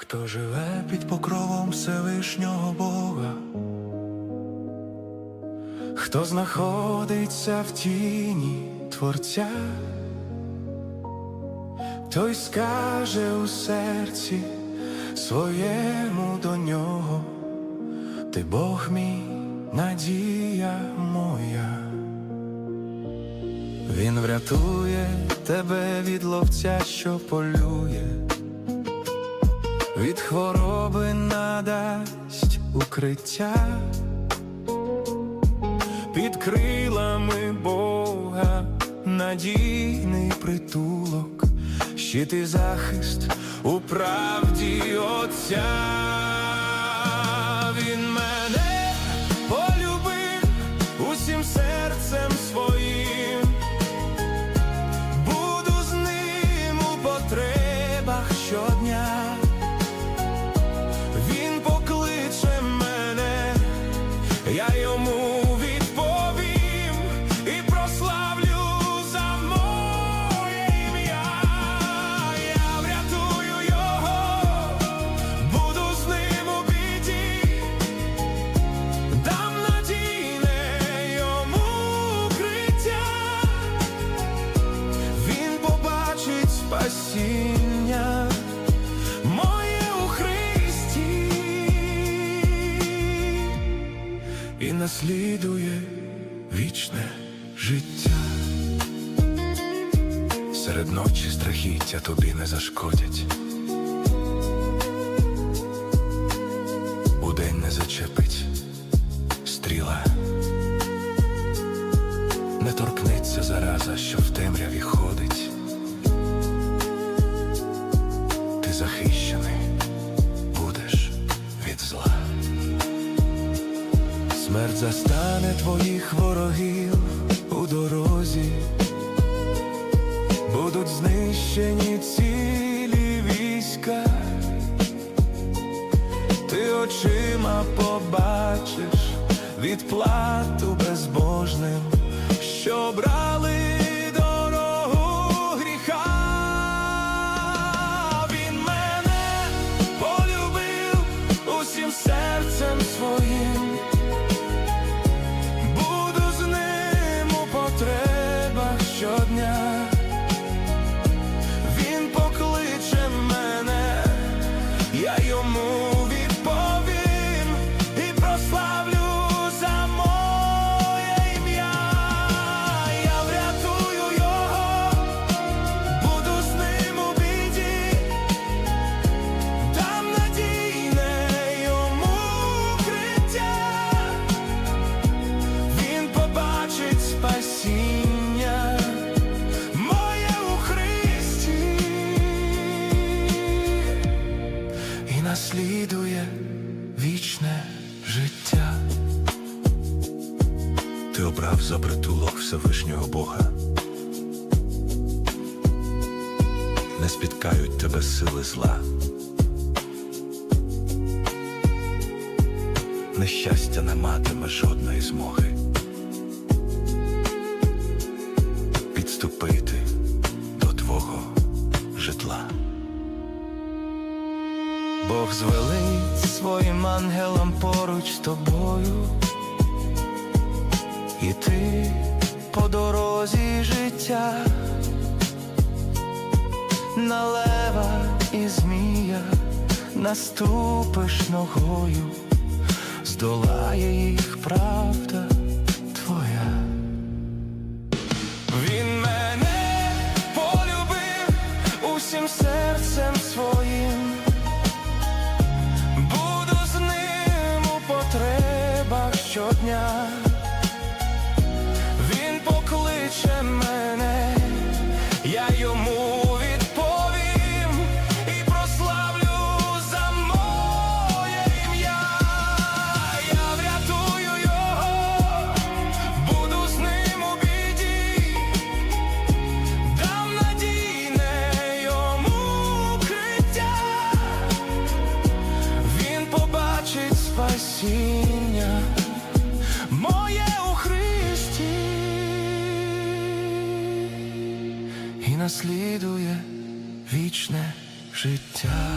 хто живе під покровом Всевишнього Бога, хто знаходиться в тіні Творця, той скаже у серці своєму до нього, ти Бог мій, надія моя. Він врятує тебе від ловця, що полює, від хвороби надасть укриття, під крилами Бога надійний притулок, щит і захист у правді Отця. Він мене я йому відповім і прославлю за моє ім'я. Я врятую його, буду з ним у біді, дам надійне йому укриття. Він побачить спасіння і наслідує вічне життя. Серед ночі страхіття тобі не зашкодять. Удень не зачепить стріла. Не торкнеться зараза, що в темряві ходить. Смерть застане твоїх ворогів у дорозі, будуть знищені цілі війська. Ти очима побачиш відплату безбожним, що брали наслідує вічне життя. Ти обрав за притулок Всевишнього Бога. Не спіткають тебе сили зла. Нещастя не матиме жодної змоги. підступити Бог звелить своїм ангелам поруч з тобою, і ти по дорозі життя, на лева і змія наступиш ногою, здолає їх правда твоя. Він мене полюбив усім серцем наслідує вічне життя.